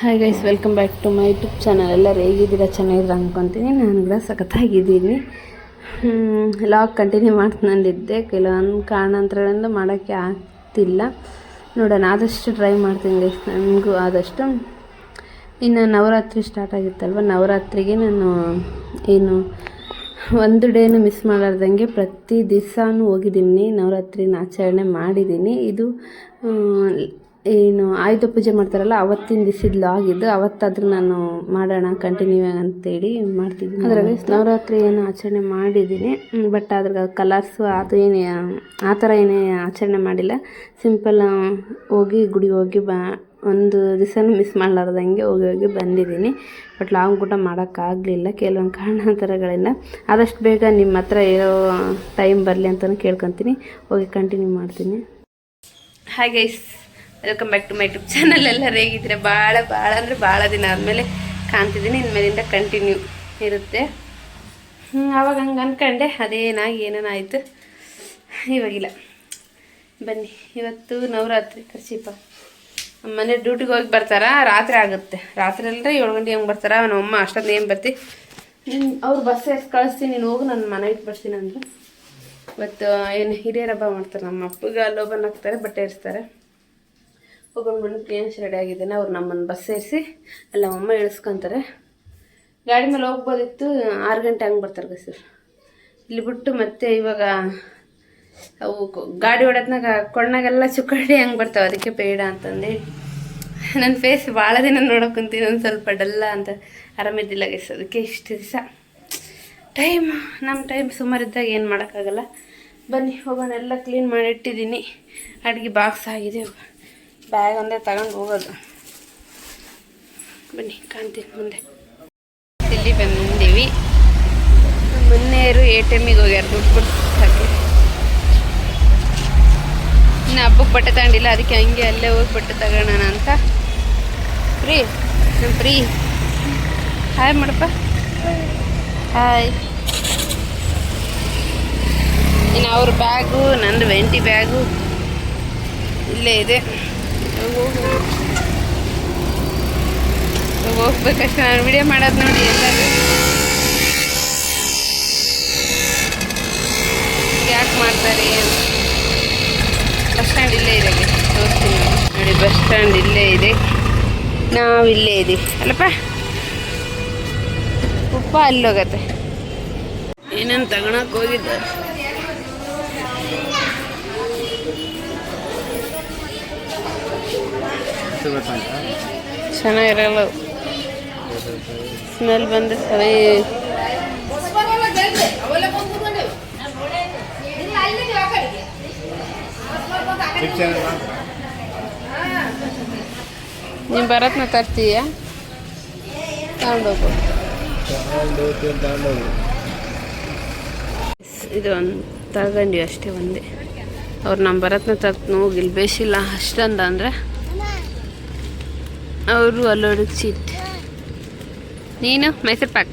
Hi guys welcome back to my YouTube channel ಎಲ್ಲರೂ ಹೇಗಿದ್ದೀರಾ? ಚೆನ್ನಾಗಿದ್ರೆ ಅಂದ್ಕೊತೀನಿ ನಾನು ಕೂಡ ಸಖತ್ತಾಗಿದ್ದೀನಿ. ಲಾಗ್ ಕಂಟಿನ್ಯೂ ಮಾಡ್ತಂದಿದ್ದೆ ಕೆಲವೊಂದು ಕಾರಣಾಂತರಗಳಿಂದ ಮಾಡೋಕ್ಕೆ ಆಗ್ತಿಲ್ಲ. ನೋಡೋಣ, ಆದಷ್ಟು ಟ್ರೈ ಮಾಡ್ತೀನಿ ಗೈಸ್ ನನಗೂ ಆದಷ್ಟು. ಇನ್ನು ನವರಾತ್ರಿ ಸ್ಟಾರ್ಟ್ ಆಗಿತ್ತಲ್ವ? ನವರಾತ್ರಿಗೆ ನಾನು ಏನು, ಒಂದು ಡೇನು ಮಿಸ್ ಮಾಡಾರ್ದಂಗೆ ಪ್ರತಿ ದಿವಸನೂ ಹೋಗಿದ್ದೀನಿ. ನವರಾತ್ರಿನ ಆಚರಣೆ ಮಾಡಿದ್ದೀನಿ. ಇದು ಏನು ಆಯುಧ ಪೂಜೆ ಮಾಡ್ತಾರಲ್ಲ ಅವತ್ತಿನ ದಿವಸದ ಆಗಿದ್ದು ಅವತ್ತಾದರೂ ನಾನು ಮಾಡೋಣ ಕಂಟಿನ್ಯೂ ಅಂತೇಳಿ ಮಾಡ್ತಿದ್ದೀನಿ. ಅದರಲ್ಲಿ ನವರಾತ್ರಿ ಏನು ಆಚರಣೆ ಮಾಡಿದ್ದೀನಿ. ಬಟ್ ಅದ್ರ ಕಲರ್ಸು ಅದು ಏನು ಆ ಥರ ಏನೇ ಆಚರಣೆ ಮಾಡಿಲ್ಲ. ಸಿಂಪಲ್ ಹೋಗಿ ಗುಡಿಗೆ ಹೋಗಿ ಬಾ ಒಂದು ದಿವಸನೂ ಮಿಸ್ ಮಾಡಲಾರ್ದಂಗೆ ಹೋಗಿ ಹೋಗಿ ಬಂದಿದ್ದೀನಿ. ಬಟ್ ಲಾಂಗ್ ಊಟ ಮಾಡೋಕ್ಕಾಗಲಿಲ್ಲ ಕೆಲವೊಂದು ಕಾರಣಾಂತರಗಳಿಂದ. ಆದಷ್ಟು ಬೇಗ ನಿಮ್ಮ ಹತ್ರ ಇರೋ ಟೈಮ್ ಬರಲಿ ಅಂತಲೂ ಕೇಳ್ಕೊತೀನಿ. ಹೋಗಿ ಕಂಟಿನ್ಯೂ ಮಾಡ್ತೀನಿ. ಹಾಗೆ welcome back to my YouTube channel ಎಲ್ಲ ಹೇಗಿದ್ರೆ ಭಾಳ ಭಾಳ ಅಂದರೆ ಭಾಳ ದಿನ ಆದಮೇಲೆ ಕಾಣ್ತಿದ್ದೀನಿ. ಇನ್ಮೇಲಿಂದ ಕಂಟಿನ್ಯೂ ಇರುತ್ತೆ. ಆವಾಗ ಹಂಗೆ ಅಂದ್ಕೊಂಡೆ ಅದೇನಾಗಿ ಏನೇನಾಯಿತು ಇವಾಗಿಲ್ಲ. ಬನ್ನಿ, ಇವತ್ತು ನವರಾತ್ರಿ ಖರ್ಚಿಪ್ಪ ಮನೆ ಡ್ಯೂಟಿಗೆ ಹೋಗಿ ಬರ್ತಾರಾ. ರಾತ್ರಿ ಆಗುತ್ತೆ. ರಾತ್ರಿ ಅಲ್ಲದೆ ಏಳು ಗಂಟೆ ಹಂಗೆ ಬರ್ತಾರ. ನಮ್ಮಮ್ಮ ಅಷ್ಟೊಂದು ಏನು ಬರ್ತಿ? ಅವ್ರು ಬಸ್ ಎಸ್ ಕಳಿಸ್ತೀನಿ, ನೀನು ಹೋಗು ನನ್ನ ಮನೆ ಇಟ್ಟು ಬರ್ತೀನಿ ಅಂದರು. ಇವತ್ತು ಏನು ಹಿರಿಯರ ಹಬ್ಬ ಮಾಡ್ತಾರೆ. ನಮ್ಮ ಅಪ್ಪಗೆ ಅಲ್ಲೋಬನ್ ಹಾಕ್ತಾರೆ, ಬಟ್ಟೆ ಇರಿಸ್ತಾರೆ ಹೋಗೋಣ ಬಂದು ಪ್ರಿಯಾನ್ಸ್ ರೆಡಿ ಆಗಿದ್ದೇನೆ. ಅವ್ರು ನಮ್ಮನ್ನು ಬಸ್ ಸೇರಿಸಿ ಅಲ್ಲ ಅಮ್ಮ ಇಳಿಸ್ಕೊಂತಾರೆ. ಗಾಡಿ ಮೇಲೆ ಹೋಗ್ಬೋದಿತ್ತು. ಆರು ಗಂಟೆ ಹಂಗೆ ಬರ್ತಾರೆ ಸರ್ ಇಲ್ಲಿ ಬಿಟ್ಟು ಮತ್ತೆ ಇವಾಗ ಅವು ಗಾಡಿ ಹೊಡೆದ್ನಾಗ ಕೊಣ್ಣಾಗೆಲ್ಲ ಚುಕ್ಕಾಡಿ ಹಂಗೆ ಬರ್ತಾವೆ. ಅದಕ್ಕೆ ಬೇಡ ಅಂತಂದು ನನ್ನ ಫೇಸ್ ಭಾಳ ದಿನ ನೋಡೋಕ್ಕಂತೀನಿ ಒಂದು ಸ್ವಲ್ಪ ಡಲ್ಲ ಅಂತ ಆರಾಮಿದ್ದಿಲ್ಲ ಗೈಸ್ ಅದಕ್ಕೆ ಇಷ್ಟು ದಿವಸ. ಟೈಮ್ ನಮ್ಮ ಟೈಮ್ ಸುಮಾರು ಇದ್ದಾಗ ಏನು ಮಾಡೋಕ್ಕಾಗಲ್ಲ. ಬನ್ನಿ, ಹೋಗೋಣ. ಎಲ್ಲ ಕ್ಲೀನ್ ಮಾಡಿಟ್ಟಿದ್ದೀನಿ ಅಡುಗೆ ಬಾಕ್ಸ್ ಆಗಿದೆ ಬ್ಯಾಗ್ ಒಂದೇ ತಗೊಂಡು ಹೋಗೋದು. ಬನ್ನಿ ಕಾಣ್ತೀನಿ ಮುಂದೆ. ಇಲ್ಲಿ ಬಂದೀವಿ. ಮೊನ್ನೆಯರು ಎ ಟಿ ಎಮ್ಮಿಗೆ ಹೋಗ್ಯಾರ ದುಡ್ಡು ಹಾಕಿ ಇನ್ನು ಹಬ್ಬಕ್ಕೆ ಬಟ್ಟೆ ತಗೊಂಡಿಲ್ಲ, ಅದಕ್ಕೆ ಹಂಗೆ ಅಲ್ಲೇ ಹೋಗಿ ಬಟ್ಟೆ ತಗೋಣ ಅಂತ. ಫ್ರೀ? ನಮ್ಮ ಫ್ರೀ. ಹಾಯ್ ಮಾಡಪ್ಪ. ಹಾಯ್ ಇನ್ನು ಅವ್ರ ಬ್ಯಾಗು, ನಂದು ವೆಂಟಿ ಬ್ಯಾಗು, ಇಲ್ಲೇ ಇದೆ. ಹೋಗ್ಬೇಕಷ್ಟೇ ನಾನು ವಿಡಿಯೋ ಮಾಡೋದು ನೋಡಿ ಎಲ್ಲರೂ. ಯಾಕೆ ಮಾಡ್ತಾರೆ ಬಸ್ ಸ್ಟ್ಯಾಂಡ್ ಇಲ್ಲೇ ಇದೆ. ತೋರಿಸ್ತೀನಿ. ನೋಡಿ. ಬಸ್ ಸ್ಟ್ಯಾಂಡ್ ಇಲ್ಲೇ ಇದೆ. ನಾವು ಇಲ್ಲೇ ಇದ್ದೀವಿ ಅಲ್ಲಪ್ಪ? ಉಪ್ಪ ಅಲ್ಲೋಗತ್ತೆ. ಏನೇನು ತಗೊಳಕ್ ಹೋಗಿದ್ದಾರೆ ಚೆನ್ನಾಗಿರಲ್ಲ. ಸ್ಮೆಲ್ ಬಂದು ಸರಿ. ನೀನು ಬರತ್ನ ತರ್ತೀಯ? ತಗೊಂಡೋಗು. ಇದು ಒಂದು ತಗೊಂಡ್ವಿ ಅಷ್ಟೇ ಒಂದೇ. ಅವ್ರು ನಮ್ಮ ಭರತ್ನ ತರ್ತು ಹೋಗಿಲ್ಲ ಬೇಸಿಲ್ಲ ಅಷ್ಟೊಂದು ಅಂದರೆ ಅವರು ಅಲ್ಲೋಡಿಗೆ ಚೀಟ್ ನೀನು? ಮೈಸೂರು ಪಾಕ್?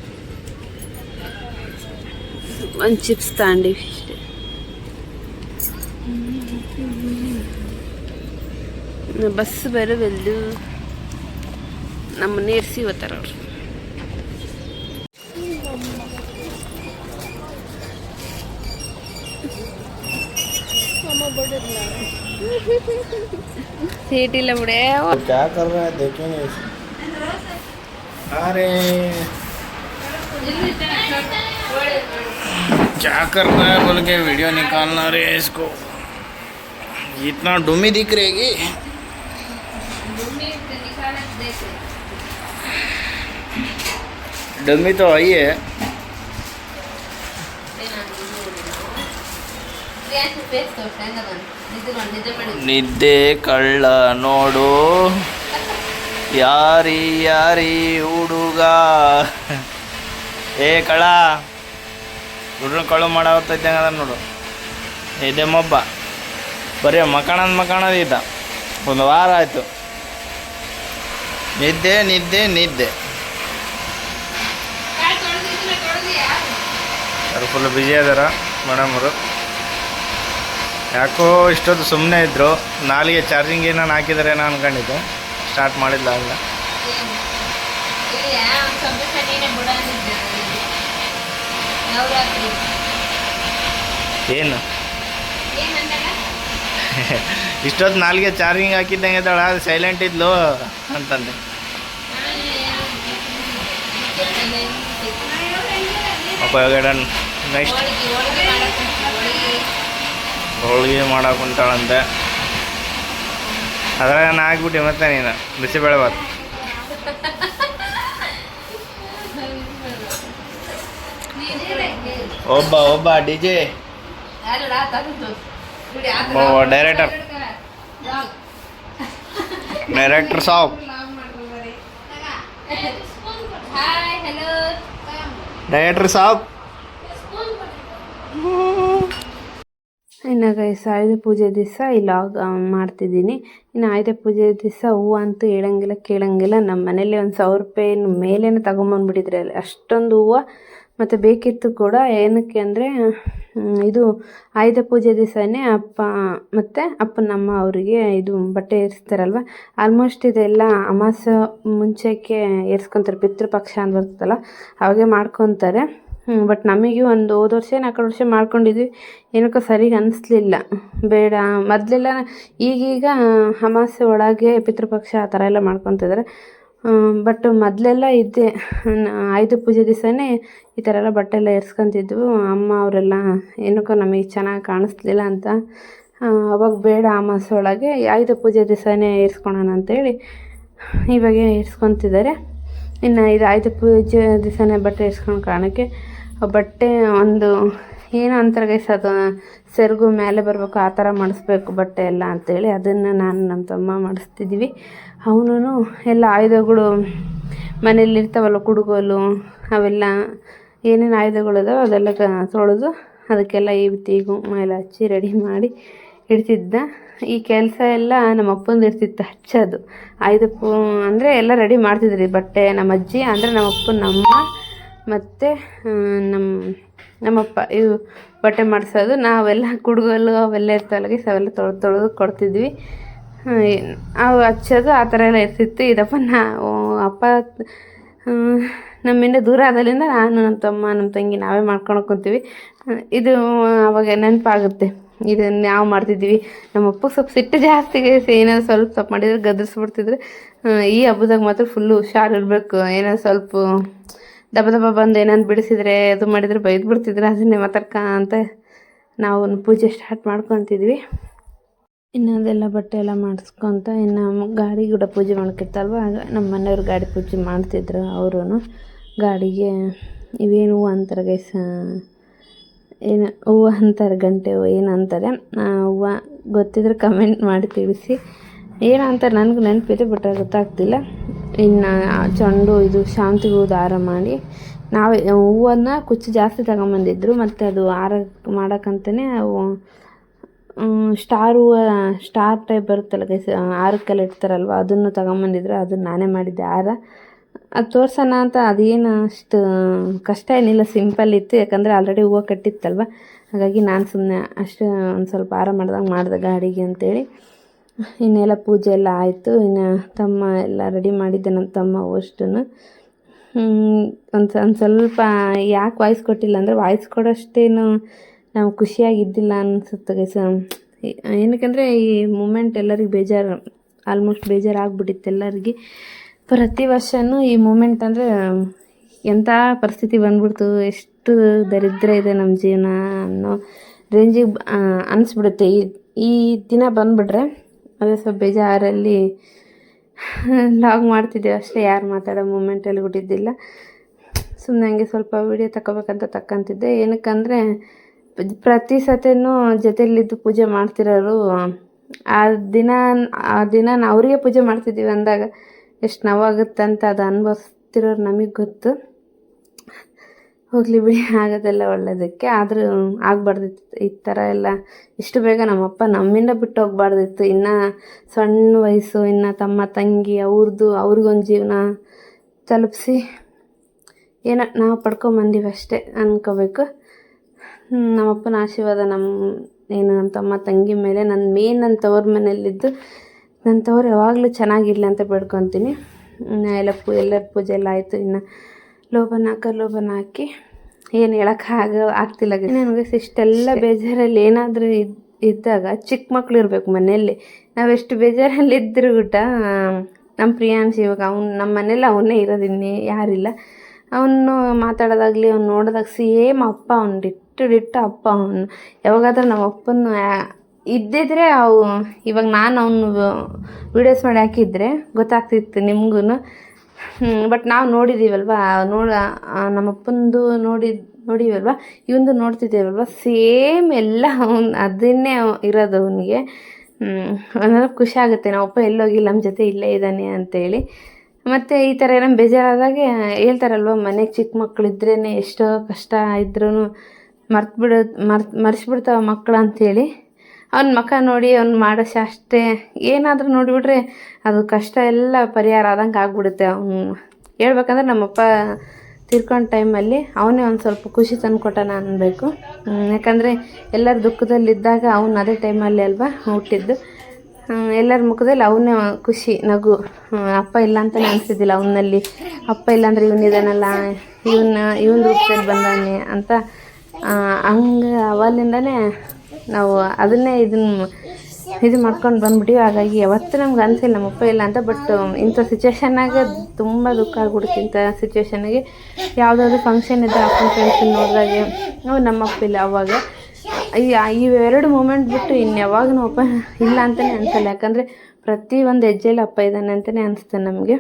ಒಂದು ಚಿಪ್ಸ್ ತಗೊಂಡಿವಿ ಅಷ್ಟೇ ಬಸ್ ಬರೋವೆಲ್ದು ನಮ್ಮನ್ನ ಇರಿಸಿ ಹೋಗ್ತಾರ सीटी लबड़े और तो क्या कर रहा है देखेंगे अरे क्या कर रहा है बोल के वीडियो निकालना रे इसको इतना डूमी दिख रहेगी डमी तो आई है Yeah, it's the best ನಿದ್ದೆ ಕಳ್ಳ ನೋಡು. ಯಾರಿ ಯಾರಿ ಹುಡುಗ? ಏ ಕಳ ಹುಡುಗ ಕಳು ಮಾಡತ್ತೈತೆ ಅದ ನೋಡು. ಇದೆ ಮೊಬ್ಬ ಬರೀ ಮಕಾಣದ ಮಕಾಣದ ಇದ್ದ. ಒಂದು ವಾರ ಆಯಿತು. ನಿದ್ದೆ ನಿದ್ದೆ ನಿದ್ದೆ. ಅವರು ಫುಲ್ ಬಿಜಿ ಅದಾರ ಮೇಡಮರು ಯಾಕೋ ಇಷ್ಟೊತ್ತು ಸುಮ್ಮನೆ ಇದ್ದರು ನಾಲಿಗೆ ಚಾರ್ಜಿಂಗ್ ಏನೋ ಅನ್ಕೊಂಡಿದ್ದೆ. ಸ್ಟಾರ್ಟ್ ಮಾಡಿಲ್ಲ ಅಲ್ಲ ಏನು ಇಷ್ಟೊತ್ತು ನಾಲ್ಗೆ ಚಾರ್ಜಿಂಗ್ ಹಾಕಿದ್ದಂಗೆ ಇದ್ದಾಳ ಸೈಲೆಂಟ್ ಇದ್ಲು ಅಂತಂದೆ. ನೆಕ್ಸ್ಟ್ ಹೋಳಿಗೆ ಮಾಡಕ್ಕೆ ಕುಂತಾಳಂತೆ ಅದ್ರಾಗ ನಾ ಹಾಕ್ಬಿಟ್ಟೆ ಮತ್ತೆ ನೀನು. ಬಿಸಿಬೇಳೆ ಬಾತ್. ಒಬ್ಬ ಒಬ್ಬ ಡಿ ಜೆ ಡೈರೆಕ್ಟರ್. ಡೈರೆಕ್ಟರ್ ಸಾಬ್. ಡೈರೆಕ್ಟರ್ ಸಾಬ್. ಇನ್ನು ಆಯುಧ ಪೂಜೆ ದಿವಸ ಈ ಲಾಗ್ ಮಾಡ್ತಿದ್ದೀನಿ. ಇನ್ನು ಆಯುಧ ಪೂಜೆ ದಿವಸ ಹೂವು ಅಂತೂ ಹೇಳಂಗಿಲ್ಲ, ಕೇಳಂಗಿಲ್ಲ. ನಮ್ಮ ಮನೇಲಿ ಒಂದು ಸಾವಿರ ರೂಪಾಯಿ ಮೇಲೇ ತಗೊಂಬಂದ್ಬಿಟ್ಟಿದ್ರೆ ಅಲ್ಲಿ. ಅಷ್ಟೊಂದು ಹೂವು. ಮತ್ತು ಬೇಕಿತ್ತು ಕೂಡ ಏನಕ್ಕೆ ಅಂದರೆ ಇದು ಆಯುಧ ಪೂಜೆ ದಿವಸನೇ ಅಪ್ಪ, ಮತ್ತು ಅಪ್ಪನಮ್ಮ ಅವರಿಗೆ ಇದು ಬಟ್ಟೆ ಏರಿಸ್ತಾರಲ್ವ? ಆಲ್ಮೋಸ್ಟ್ ಇದೆಲ್ಲ ಅಮಾವಾಸ್ಯೆ ಮುಂಚೆಗೆ ಏರ್ಸ್ಕೊತಾರೆ. ಪಿತೃಪಕ್ಷ ಅಂತ ಬರ್ತದಲ್ಲ ಅವಾಗೆ ಮಾಡ್ಕೊತಾರೆ. ಬಟ್ ನಮಗೆ ಒಂದು ಹೋದ ವರ್ಷ ನಾಲ್ಕು ವರ್ಷ ಮಾಡ್ಕೊಂಡಿದ್ವಿ. ಏನಕ್ಕೂ ಸರಿಗೆ ಅನಿಸ್ಲಿಲ್ಲ. ಬೇಡ. ಮೊದಲೆಲ್ಲ ಈಗೀಗ ಅಮಾಸೆ ಒಳಗೆ ಪಿತೃಪಕ್ಷ ಆ ಥರ ಎಲ್ಲ ಮಾಡ್ಕೊತಿದ್ದಾರೆ ಬಟ್ ಮೊದಲೆಲ್ಲ ಇದ್ದೆ. ಆಯುಧ ಪೂಜೆ ದಿವಸನೇ ಈ ಥರ ಎಲ್ಲ ಬಟ್ಟೆ ಎಲ್ಲ ಎರ್ಸ್ಕೊತಿದ್ವು. ಅಮ್ಮ ಅವರೆಲ್ಲ ಏನಕ್ಕೂ ನಮಗೆ ಚೆನ್ನಾಗಿ ಕಾಣಿಸ್ಲಿಲ್ಲ ಅಂತ. ಅವಾಗ ಬೇಡ ಅಮಾಸೆ ಒಳಗೆ ಆಯುಧ ಪೂಜೆ ದಿವಸನೇ ಏರ್ಸ್ಕೊಳೋಣ ಅಂತೇಳಿ ಇವಾಗ ಏರ್ಸ್ಕೊತಿದ್ದಾರೆ ಇನ್ನು ಇದು ಆಯುಧ ಪೂಜೆ ದಿವಸನೇ ಬಟ್ಟೆ ಇರ್ಸ್ಕೊಂಡು ಕಾರಣಕ್ಕೆ ಆ ಬಟ್ಟೆ ಒಂದು ಏನೋ ಅಂತಾರೆ ಗೈಸ್ ಅದು, ಸೆರಗು ಮೇಲೆ ಬರಬೇಕು, ಆ ಥರ ಮಾಡಿಸ್ಬೇಕು ಬಟ್ಟೆ ಎಲ್ಲ ಅಂತೇಳಿ ಅದನ್ನು ನಾನು ನಮ್ಮ ತಮ್ಮ ಮಾಡಿಸ್ತಿದ್ವಿ. ಅವನು ಎಲ್ಲ ಆಯುಧಗಳು ಮನೇಲಿರ್ತಾವಲ್ಲ ಕುಡುಗೋಲು ಅವೆಲ್ಲ ಏನೇನು ಆಯುಧಗಳು ಇದಾವೆ ಅದೆಲ್ಲ ತೊಳೆದು ಅದಕ್ಕೆಲ್ಲ ಈ ತೀಗು ಮೇಲೆ ಹಚ್ಚಿ ರೆಡಿ ಮಾಡಿ ಇಡ್ತಿದ್ದ. ಈ ಕೆಲಸ ಎಲ್ಲ ನಮ್ಮ ಅಪ್ಪಂದು ಇರ್ತಿತ್ತು ಹಚ್ಚೋದು. ಆಯುಧ ಅಂದರೆ ಎಲ್ಲ ರೆಡಿ ಮಾಡ್ತಿದ್ರಿ ಬಟ್ಟೆ, ನಮ್ಮ ಅಜ್ಜಿ ಅಂದರೆ ನಮ್ಮ ಅಪ್ಪ, ನಮ್ಮ ಮತ್ತು ನಮ್ಮ ನಮ್ಮಪ್ಪ ಇವು ಬಟ್ಟೆ ಮಾಡಿಸೋದು. ನಾವೆಲ್ಲ ಕುಡುಗಲು ಅವೆಲ್ಲ ಇರ್ತಾವಲ್ಲಿಗೆ ಸವೆಲ್ಲ ತೊಳೆದು ತೊಳೆದು ಕೊಡ್ತಿದ್ವಿ. ಅವು ಹಚ್ಚೋದು ಆ ಥರ ಎಲ್ಲ ಇರ್ತಿತ್ತು. ಇದಪ್ಪ ನಾ ಅಪ್ಪ ನಮ್ಮಿಂದ ದೂರ ಆದಲ್ಲಿಂದ ನಾನು, ನಮ್ಮ ತಮ್ಮ, ನಮ್ಮ ತಂಗಿ ನಾವೇ ಮಾಡ್ಕೊಂಡು ಕುಂತೀವಿ. ಇದು ಅವಾಗ ನೆನಪಾಗುತ್ತೆ. ಇದನ್ನು ನಾವು ಮಾಡ್ತಿದ್ವಿ. ನಮ್ಮ ಸ್ವಲ್ಪ ಸಿಟ್ಟು ಜಾಸ್ತಿ ಏನಾದ್ರು ಸ್ವಲ್ಪ ತಪ್ಪು ಮಾಡಿದ್ರೆ ಗದರಿಸ್ಬಿಡ್ತಿದ್ರೆ ಈ ಹಬ್ಬದಾಗ ಮಾತ್ರ ಫುಲ್ಲು ಹುಷಾರು ಇರಬೇಕು. ಏನಾದ್ರು ಸ್ವಲ್ಪ ದಬ ದಬ ಬಂದು ಏನಾದ್ರು ಬಿಡಿಸಿದ್ರೆ ಅದು ಮಾಡಿದ್ರೆ ಬೈದು ಬಿಡ್ತಿದ್ರೆ ಅದನ್ನೇ ಮಾತಾಡ್ಕ ಅಂತ ನಾವು ಪೂಜೆ ಸ್ಟಾರ್ಟ್ ಮಾಡ್ಕೊತಿದ್ವಿ. ಇನ್ನು ಅದೆಲ್ಲ ಬಟ್ಟೆ ಎಲ್ಲ ಮಾಡಿಸ್ಕೊತ ಇನ್ನು ಗಾಡಿ ಕೂಡ ಪೂಜೆ ಮಾಡ್ಕಿರ್ತಲ್ವ ಆಗ ನಮ್ಮ ಮನೆಯವ್ರು ಗಾಡಿ ಪೂಜೆ ಮಾಡ್ತಿದ್ರು ಅವರು ಗಾಡಿಗೆ ಇವೇನು ಹೂವು ಅಂತಾರೆ ಗೈಸ? ಏನು ಹೂವು ಅಂತಾರೆ ಗಂಟೆ ಹೂವು ಏನು ಅಂತಾರೆ ಹೂವು ಗೊತ್ತಿದ್ರೆ ಕಮೆಂಟ್ ಮಾಡಿ ತಿಳಿಸಿ. ಏನು ನನಗೆ ನನಗೂ ನೆನಪಿದೆ ಬಟ್ ಗೊತ್ತಾಗ್ತಿಲ್ಲ. ಇನ್ನು ಚೆಂಡು ಇದು ಶಾಂತಿ ಹೂ ದಾರ ಮಾಡಿ ನಾವೇ, ಹೂವನ್ನು ಕುಚ್ಚು ಜಾಸ್ತಿ ತಗೊಂಬಂದಿದ್ರು, ಮತ್ತು ಅದು ಹಾರ ಮಾಡೋಕ್ಕಂತಲೇ ಸ್ಟಾರ್ ಹೂವು, ಸ್ಟಾರ್ ಟೈಪ್ ಬರುತ್ತಲ್ಲ ಗೈಸ್, ಹಾರಕ್ಕೆಲ್ಲ ಇಡ್ತಾರಲ್ವ, ಅದನ್ನು ತಗೊಂಬಂದಿದ್ರು, ಅದನ್ನು ನಾನೇ ಮಾಡಿದ್ದೆ ಹಾರ. ಅದು ತೋರ್ಸೋಣ ಅಂತ, ಅದೇನು ಅಷ್ಟು ಕಷ್ಟ ಏನಿಲ್ಲ, ಸಿಂಪಲ್ ಇತ್ತು, ಯಾಕಂದರೆ ಆಲ್ರೆಡಿ ಹೂವು ಕಟ್ಟಿತ್ತಲ್ವ. ಹಾಗಾಗಿ ನಾನು ಸುಮ್ಮನೆ ಅಷ್ಟು ಒಂದು ಸ್ವಲ್ಪ ಹಾರ ಮಾಡ್ದಂಗೆ ಮಾಡಿದೆ ಗಾಡಿಗೆ ಅಂತೇಳಿ. ಇನ್ನೆಲ್ಲ ಪೂಜೆ ಎಲ್ಲ ಆಯಿತು. ಇನ್ನು ತಮ್ಮ ಎಲ್ಲ ರೆಡಿ ಮಾಡಿದ್ದೆ ನನ್ನ ತಮ್ಮ ಅಷ್ಟು ಒಂದು ಒಂದು ಸ್ವಲ್ಪ ಯಾಕೆ ವಾಯ್ಸ್ ಕೊಟ್ಟಿಲ್ಲ ಅಂದರೆ ವಾಯ್ಸ್ ಕೊಡೋಷ್ಟೇನು ನಾವು ಖುಷಿಯಾಗಿದ್ದಿಲ್ಲ ಅನಿಸುತ್ತೆ ಗೈಸ್ ಏನಕ್ಕಂದರೆ ಈ ಮೂಮೆಂಟ್ ಎಲ್ಲರಿಗೆ ಬೇಜಾರು ಆಲ್ಮೋಸ್ಟ್ ಬೇಜಾರು ಆಗ್ಬಿಟ್ಟಿತ್ತು ಎಲ್ಲರಿಗೆ. ಪ್ರತಿ ವರ್ಷವೂ ಈ ಮೂಮೆಂಟ್ ಅಂದರೆ ಎಂಥ ಪರಿಸ್ಥಿತಿ ಬಂದ್ಬಿಡ್ತು, ಎಷ್ಟು ದರಿದ್ರ ಇದೆ ನಮ್ಮ ಜೀವನ ಅನ್ನೋ ರೇಂಜಿಗೆ ಅನಿಸ್ಬಿಡುತ್ತೆ. ಈ ಈ ದಿನ ಬಂದುಬಿಟ್ರೆ ಅದೇ ಸ್ವಲ್ಪ ಬೇಜಾರಲ್ಲಿ ಲಾಗ್ ಮಾಡ್ತಿದ್ದೇವೆ ಅಷ್ಟೇ, ಯಾರು ಮಾತಾಡೋ ಮೂಮೆಂಟಲ್ಲಿ ಬಿಟ್ಟಿದ್ದಿಲ್ಲ ಸುಮ್ಮನೆ ಹಂಗೆ ಸ್ವಲ್ಪ ವಿಡಿಯೋ ತಗೋಬೇಕಂತ ತಕ್ಕಂತಿದ್ದೆ. ಏನಕ್ಕಂದರೆ, ಪ್ರತಿ ಸತೇನು ಜೊತೆಯಲ್ಲಿದ್ದು ಪೂಜೆ ಮಾಡ್ತಿರೋರು, ಆ ದಿನ ಆ ದಿನ ನಾವು ಅವರಿಗೆ ಪೂಜೆ ಮಾಡ್ತಿದ್ದೀವಿ ಅಂದಾಗ ಎಷ್ಟು ನೋವಾಗುತ್ತಂತ ಅದು ಅನುಭವಿಸ್ತಿರೋರು ನಮಗೆ ಗೊತ್ತು. ಹೋಗಲಿ ಬಿಡಿ, ಆಗೋದೆಲ್ಲ ಒಳ್ಳೇದಕ್ಕೆ. ಆದರೂ ಆಗಬಾರ್ದಿತ್ತು. ಈ ಥರ ಎಲ್ಲ ಇಷ್ಟು ಬೇಗ ನಮ್ಮಪ್ಪ ನಮ್ಮಿಂದ ಬಿಟ್ಟು ಹೋಗ್ಬಾರ್ದಿತ್ತು. ಇನ್ನು ಸಣ್ಣ ವಯಸ್ಸು, ಇನ್ನು ತಮ್ಮ ತಂಗಿ ಅವ್ರದ್ದು ಅವ್ರಿಗೊಂದು ಜೀವನ ತಲುಪಿಸಿ ಏನೋ ನಾವು ಪಡ್ಕೊಂಬಂದೀವಿ ಅಷ್ಟೇ ಅನ್ಕೋಬೇಕು. ನಮ್ಮಪ್ಪನ ಆಶೀರ್ವಾದ ನಮ್ಮ ಏನು ನಮ್ಮ ತಮ್ಮ ತಂಗಿ ಮೇಲೆ ನನ್ನ ಮೇನ್ ನನ್ನ ತವ್ರ ಮನೆಯಲ್ಲಿದ್ದು ನನ್ನ ತವ್ರು ಯಾವಾಗಲೂ ಚೆನ್ನಾಗಿರಲಿ ಅಂತ ಬೇಡ್ಕೊತೀನಿ. ಎಲ್ಲ ಪೂ, ಎಲ್ಲರ ಪೂಜೆ ಎಲ್ಲ ಆಯಿತು. ಇನ್ನು ಲೋಬನ ಹಾಕ ಲೋಬನ್ ಹಾಕಿ. ಏನು ಹೇಳೋಕ್ಕಾಗ ಆಗ್ತಿಲ್ಲ ನನಗೆ ಇಷ್ಟೆಲ್ಲ ಬೇಜಾರಲ್ಲಿ ಏನಾದರೂ ಇದ್ದಾಗ ಚಿಕ್ಕ ಮಕ್ಕಳು ಇರಬೇಕು ಮನೆಯಲ್ಲಿ. ನಾವೆಷ್ಟು ಬೇಜಾರಲ್ಲಿ ಇದ್ದರೂ ಕೂಡ ನಮ್ಮ ಪ್ರಿಯಾಂಶ್ ಇವಾಗ ಅವ್ನು ನಮ್ಮ ಮನೇಲಿ ಅವನ್ನೇ ಇರೋದು ಇನ್ನೇ ಯಾರಿಲ್ಲ. ಅವನು ಮಾತಾಡೋದಾಗಲಿ ಅವ್ನು ನೋಡೋದಾಗ ಸೇಮ್ ಅಪ್ಪ ಅವ್ನು ಡಿಟ್ಟು ಡಿಟ್ಟು ಅಪ್ಪ ಅವನು. ಯಾವಾಗಾದ್ರೂ ನಮ್ಮ ಅಪ್ಪನ ಇದ್ದಿದ್ರೆ ಅವು ಇವಾಗ ನಾನು ಅವನು ವೀಡಿಯೋಸ್ ಮಾಡಿ ಹಾಕಿದ್ರೆ ಗೊತ್ತಾಗ್ತಿತ್ತು ನಿಮ್ಗೂ ಬಟ್ ನಾವು ನೋಡಿದ್ದೀವಲ್ವ ನೋಡ ನಮ್ಮಪ್ಪಂದು ನೋಡಿ, ನೋಡಿವಲ್ವ? ಇವಂದು ನೋಡ್ತಿದ್ದೇವಲ್ವ? ಸೇಮ್ ಎಲ್ಲ ಅವ್ನು, ಅದನ್ನೇ ಇರೋದು ಅವನಿಗೆ. ಅಂದ್ರೆ ಖುಷಿ ಆಗುತ್ತೆ. ನಮ್ಮಪ್ಪ ಎಲ್ಲೋಗಿ ನಮ್ಮ ಜೊತೆ ಇಲ್ಲೇ ಇದ್ದಾನೆ ಅಂತೇಳಿ. ಮತ್ತು ಈ ಥರ ಏನೋ ಬೇಜಾರಾದಾಗೆ ಹೇಳ್ತಾರಲ್ವ, ಮನೆಗೆ ಚಿಕ್ಕ ಮಕ್ಕಳಿದ್ರೇ ಎಷ್ಟೋ ಕಷ್ಟ ಇದ್ರೂ ಮರ್ತು ಬಿಡೋ ಮರ್ತು, ಮರ್ಸ್ಬಿಡ್ತಾವ ಮಕ್ಕಳು ಅಂಥೇಳಿ ಅವ್ನ ಮುಖ ನೋಡಿ ಅವ್ನು ಮಾಡೋ ಅಷ್ಟೇ. ಏನಾದರೂ ನೋಡಿಬಿಟ್ರೆ ಅದು ಕಷ್ಟ ಎಲ್ಲ ಪರಿಹಾರ ಆದಂಗೆ ಆಗ್ಬಿಡುತ್ತೆ. ಅವನು ಹೇಳ್ಬೇಕಂದ್ರೆ ನಮ್ಮಪ್ಪ ತಿರ್ಕೊಂಡು ಟೈಮಲ್ಲಿ ಅವನೇ ಒಂದು ಸ್ವಲ್ಪ ಖುಷಿ ತಂದುಕೊಟ್ಟಾನ ಅನ್ಬೇಕು. ಹ್ಮ್, ಯಾಕಂದರೆ ಎಲ್ಲರ ದುಃಖದಲ್ಲಿದ್ದಾಗ ಅವನು ಅದೇ ಟೈಮಲ್ಲಿ ಅಲ್ವಾ ಹುಟ್ಟಿದ್ದು. ಎಲ್ಲರ ಮುಖದಲ್ಲಿ ಅವನೇ ಖುಷಿ ನಗು. ಅಪ್ಪ ಇಲ್ಲ ಅಂತಲೇ ಅನಿಸಿದ್ದಿಲ್ಲ ಅವನಲ್ಲಿ. ಅಪ್ಪ ಇಲ್ಲಾಂದ್ರೆ ಇವನಿದಾನಲ್ಲ ಇವನ್ನ ಇವನ ರೂಪದಲ್ಲಿ ಬಂದಾನೆ ಅಂತ ಹಂಗೆ ಅವಲಿಂದನೇ ನಾವು ಅದನ್ನೇ ಇದನ್ನ ಇದು ಮಾಡ್ಕೊಂಡು ಬಂದ್ಬಿಟ್ಟಿವಿ. ಹಾಗಾಗಿ ಯಾವತ್ತೂ ನಮ್ಗೆ ಅನಿಸಿಲ್ಲ ನಮ್ಮಪ್ಪ ಇಲ್ಲ ಅಂತ ಬಟ್ ಇಂಥ ಸಿಚುವೇಶನ್ನಾಗ ತುಂಬ ದುಃಖ ಆಗ್ಬಿಡುತ್ತೆ. ಇಂಥ ಸಿಚುವೇಶನ್ಗೆ ಯಾವುದಾದ್ರು ಫಂಕ್ಷನ್ ಇದ್ದರೆ ಅಪ್ಪನ ಫಂಕ್ಷನ್ಸ್ ನೋಡಿದಾಗೆ ನಾವು ನಮ್ಮಪ್ಪ ಇಲ್ಲ ಅವಾಗ. ಈ ಇವೆರಡು ಮೂಮೆಂಟ್ ಬಿಟ್ಟು ಇನ್ನು ಯಾವಾಗ ನಮ್ಮಪ್ಪ ಇಲ್ಲ ಅಂತಲೇ ಅನಿಸಲ್ಲ. ಯಾಕಂದರೆ ಪ್ರತಿ ಒಂದು ಹೆಜ್ಜೆಯಲ್ಲಿ ಅಪ್ಪ ಇದ್ದಾನೆ ಅಂತಲೇ ಅನಿಸುತ್ತೆ ನಮಗೆ.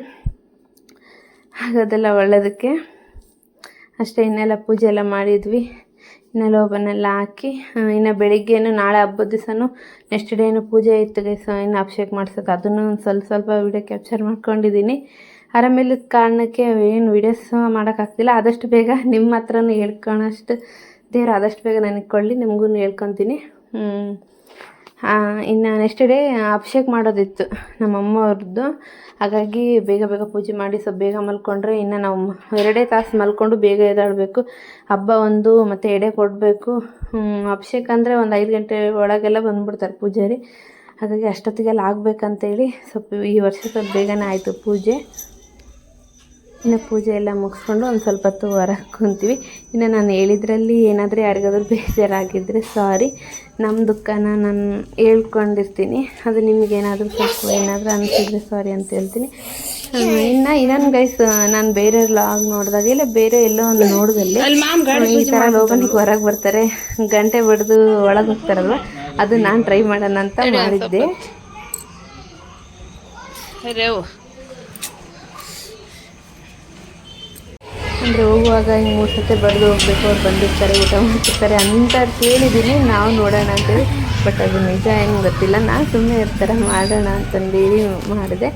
ಹಾಗದೆಲ್ಲ ಒಳ್ಳೆಯದಕ್ಕೆ ಅಷ್ಟೇ ಇನ್ನೆಲ್ಲ ಪೂಜೆ ಎಲ್ಲ ಮಾಡಿದ್ವಿ. ಲೋಬನೆಲ್ಲ ಹಾಕಿ ಇನ್ನು ಬೆಳಿಗ್ಗೆನು ನಾಳೆ ಹಬ್ಬದ ದಿವಸನೂ ನೆಕ್ಸ್ಟ್ ಡೇನು ಪೂಜೆ ಇತ್ತು ಸೊ, ಇನ್ನು ಅಭಿಷೇಕ ಮಾಡ್ಸೋದು ಅದನ್ನು ಒಂದು ಸ್ವಲ್ಪ ಸ್ವಲ್ಪ ವೀಡಿಯೋ ಕ್ಯಾಪ್ಚರ್ ಮಾಡ್ಕೊಂಡಿದ್ದೀನಿ ಆರಾಮಿಲ್ಲದ ಕಾರಣಕ್ಕೆ ಏನು ವೀಡಿಯೋಸ್ ಮಾಡೋಕ್ಕಾಗ್ತಿಲ್ಲ ಆದಷ್ಟು ಬೇಗ ನಿಮ್ಮ ಹತ್ರನೂ ಹೇಳ್ಕೊಳಷ್ಟು ದೇವ್ರು ಆದಷ್ಟು ಬೇಗ ನನಗೆ ಕೊಳ್ಳಿ ನಿಮಗೂ ಹೇಳ್ಕೊತೀನಿ. ಇನ್ನು ನೆಕ್ಸ್ಟ್ ಡೇ ಅಭಿಷೇಕ ಮಾಡೋದಿತ್ತು ನಮ್ಮ ಹಾಗಾಗಿ ಬೇಗ ಬೇಗ ಪೂಜೆ ಮಾಡಿ ಸ್ವಲ್ಪ ಬೇಗ ಮಲ್ಕೊಂಡ್ರೆ ಇನ್ನು ನಾವು ಎರಡೇ ತಾಸು ಮಲ್ಕೊಂಡು ಬೇಗ ಎದ್ದಾಡಬೇಕು. ಹಬ್ಬ ಒಂದು ಮತ್ತು ಎಡೆ ಕೊಡಬೇಕು. ಅಭಿಷೇಕ ಅಂದರೆ ಒಂದು ಐದು ಗಂಟೆ ಒಳಗೆಲ್ಲ ಬಂದುಬಿಡ್ತಾರೆ ಪೂಜಾರಿ. ಹಾಗಾಗಿ ಅಷ್ಟೊತ್ತಿಗೆಲ್ಲ ಆಗಬೇಕಂತೇಳಿ ಸ್ವಲ್ಪ ಈ ವರ್ಷ ಸ್ವಲ್ಪ ಬೇಗನೆ ಆಯಿತು ಪೂಜೆ. ಇನ್ನು ಪೂಜೆ ಎಲ್ಲ ಮುಗಿಸ್ಕೊಂಡು ಒಂದು ಸ್ವಲ್ಪ ಹೊತ್ತು ಹೊರಗೆ ಕುಂತೀವಿ. ಇನ್ನು ನಾನು ಹೇಳಿದ್ರಲ್ಲಿ ಏನಾದರೂ ಯಾರಿಗಾದ್ರೂ ಬೇಜಾರಾಗಿದ್ದರೆ ಸಾರಿ ನಮ್ಮ ದುಃಖನ ನಾನು ಹೇಳ್ಕೊಂಡಿರ್ತೀನಿ. ಅದು ನಿಮಗೇನಾದರೂ ಸ್ವಲ್ಪ ಏನಾದರೂ ಅನಿಸಿದ್ರೆ ಸಾರಿ ಅಂತ ಹೇಳ್ತೀನಿ. ಇನ್ನು ಇನ್ನೊಂದು ಗೈಸ್ ನಾನು ಬೇರೆ ಲಾಗ್ ನೋಡಿದಾಗ ಇಲ್ಲ ಬೇರೆ ಎಲ್ಲೋ ಒಂದು ನೋಡಿದಲ್ಲಿ ಈ ಥರ ಲೋಗನಿಗೆ ಹೊರಗೆ ಬರ್ತಾರೆ. ಗಂಟೆ ಬಡಿದು ಒಳಗೆ ಹೋಗ್ತಾರಲ್ವ? ಅದು ನಾನು ಟ್ರೈ ಮಾಡೋಣ ಅಂತ ಮಾಡಿದ್ದೆ. ಅಂದರೆ ಹೋಗುವಾಗ ಹಿಂಗೆ ಮೂರು ಸತಿ ಬಡ್ದು ಹೋಗ್ಬೇಕು, ಅವ್ರು ಬಂದಿರ್ತಾರೆ, ಊಟ ಮಾಡ್ತಿರ್ತಾರೆ ಅಂತ ಕೇಳಿದ್ದೀನಿ. ನಾವು ನೋಡೋಣ ಅಂತೇಳಿ. ಬಟ್ ಅದು ನಿಜ ಏನು ಗೊತ್ತಿಲ್ಲ. ನಾನು ಸುಮ್ಮನೆ ಇರ್ತಾರೆ, ಮಾಡೋಣ ಅಂತಂದೇಳಿ ಮಾಡಿದೆ.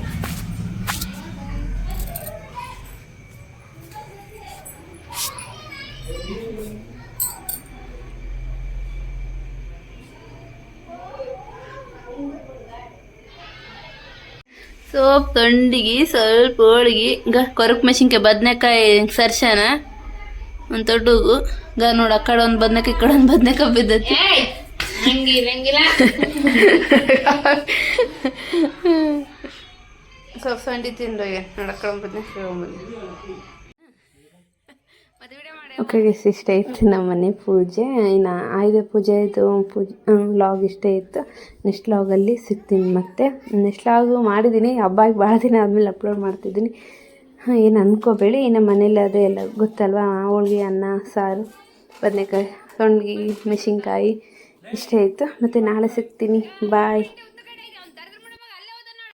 ಸೋಪ್ ತೊಂಡಿಗೆ ಸ್ವಲ್ಪ ಹೋಳಿಗೆ ಗ ಕೊರಕ್ ಮೆಣಸಿನ್ಕಾಯಿ ಬದನೆಕಾಯಿ ಸರ್ಸನ ಒಂದು ದೊಡ್ಡಗು ಗ ನೋಡು ಆ ಕಡೆ ಒಂದು ಬದನೆಕಾಯಿ ಈ ಕಡೆ ಒಂದು ಬದನೆಕಾಯಿ ಬಿದ್ದೈತಿ. ಸ್ವಲ್ಪ ಸಂಡಿ ತಿಂದು ನೋಡಕ್ಕೆ ಬದನೆಕಾಯಿ ಓಕೆ ಇಷ್ಟ ಇತ್ತು ನಮ್ಮ ಮನೆ ಪೂಜೆ. ಇನ್ನು ಆಯುಧ ಪೂಜೆ ಇದು ಪೂಜೆ ಲಾಗ್ ಇಷ್ಟ ಇತ್ತು. ನೆಕ್ಸ್ಟ್ ಲಾಗಲ್ಲಿ ಸಿಗ್ತೀನಿ ಮತ್ತೆ. ನೆಕ್ಸ್ಟ್ ಲಾಗು ಮಾಡಿದ್ದೀನಿ ಹಬ್ಬಕ್ಕೆ ಭಾಳ ದಿನ ಆದಮೇಲೆ ಅಪ್ಲೋಡ್ ಮಾಡ್ತಿದ್ದೀನಿ. ಹಾಂ, ಏನು ಅಂದ್ಕೋಬೇಡಿ ಇನ್ನು ಮನೇಲಿ ಅದೇ ಎಲ್ಲ ಗೊತ್ತಲ್ವಾ? ಹೋಳ್ಗೆ, ಅನ್ನ, ಸಾರು, ಬದನೆಕಾಯಿ ಸೊಂಡ್ಗಿ ಮೆಣಸಿನ್ಕಾಯಿ, ಇಷ್ಟ ಇತ್ತು. ಮತ್ತು ನಾಳೆ ಸಿಗ್ತೀನಿ. ಬಾಯ್